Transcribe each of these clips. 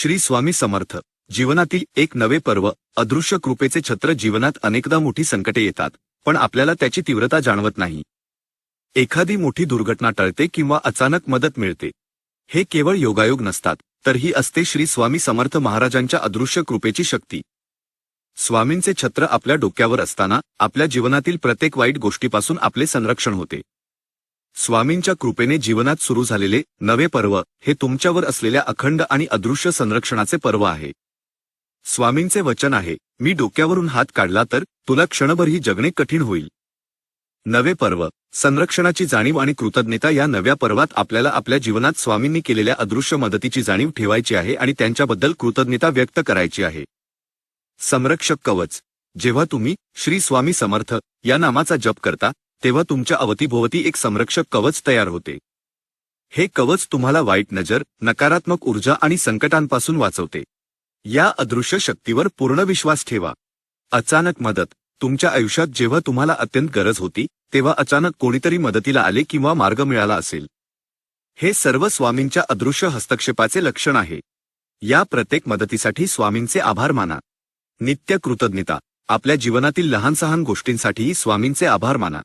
श्री स्वामी समर्थ. जीवनातील एक नवे पर्व अदृश्य कृपेचे छत्र जीवनात अनेकदा मोठी संकटे येतात पण आपल्याला त्याची तीव्रता जाणवत नाही. एखादी मोठी दुर्घटना टळते किंवा अचानक मदत मिळते. हे केवळ योगायोग नसतात तर ही असते श्री स्वामी समर्थ महाराजांच्या अदृश्य कृपेची शक्ती. स्वामींचे छत्र आपल्या डोक्यावर असताना आपल्या जीवनातील प्रत्येक वाईट गोष्टीपासून आपले संरक्षण होते. स्वामींच्या कृपेने जीवनात सुरू झालेले नवे पर्व हे तुमच्यावर असलेल्या अखंड आणि अदृश्य संरक्षणाचे पर्व आहे. स्वामींचे वचन आहे मी डोक्यावरून हात काढला तर तुला क्षणभरही जगणे कठीण होईल. नवे पर्व संरक्षणाची जाणीव आणि कृतज्ञता या नव्या पर्वात आपल्याला आपल्या जीवनात स्वामींनी केलेल्या अदृश्य मदतीची जाणीव ठेवायची आहे आणि त्यांच्याबद्दल कृतज्ञता व्यक्त करायची आहे. संरक्षक कवच जेव्हा तुम्ही श्री स्वामी समर्थ या नामाचा जप करता तेव्हा तुमच्या अवतीभोवती एक संरक्षक कवच तयार होते. हे कवच तुम्हाला वाईट नजर नकारात्मक ऊर्जा आणि संकटांपासून वाचवते. या अदृश्य शक्तीवर पूर्ण विश्वास ठेवा. अचानक मदत. तुमच्या आयुष्यात जेव्हा तुम्हाला अत्यंत गरज होती तेव्हा अचानक कोणीतरी मदतीला आले किंवा मार्ग मिळाला असेल. हे सर्व स्वामींच्या अदृश्य हस्तक्षेपाचे लक्षण आहे. या प्रत्येक मदतीसाठी स्वामींचे आभार माना. नित्य कृतज्ञता. आपल्या जीवनातील लहानसहान गोष्टींसाठीही स्वामींचे आभार माना.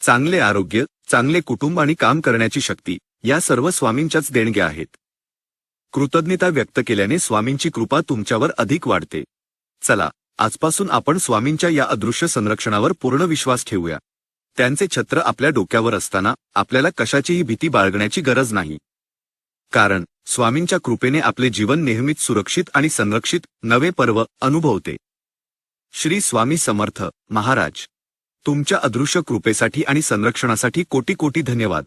चांगले आरोग्य चांगले कुटुंब आणि काम करण्याची शक्ती या सर्व स्वामींच्याच देणग्या आहेत. कृतज्ञता व्यक्त केल्याने स्वामींची कृपा तुमच्यावर अधिक वाढते. चला आजपासून आपण स्वामींच्या या अदृश्य संरक्षणावर पूर्ण विश्वास ठेवूया. त्यांचे छत्र आपल्या डोक्यावर असताना आपल्याला कशाचीही भीती बाळगण्याची गरज नाही. कारण स्वामींच्या कृपेने आपले जीवन नेहमीच सुरक्षित आणि संरक्षित नवे पर्व अनुभवते. श्री स्वामी समर्थ महाराज. तुमच्या अदृश्य कृपेसाठी आणि संरक्षणासाठी कोटी कोटी धन्यवाद.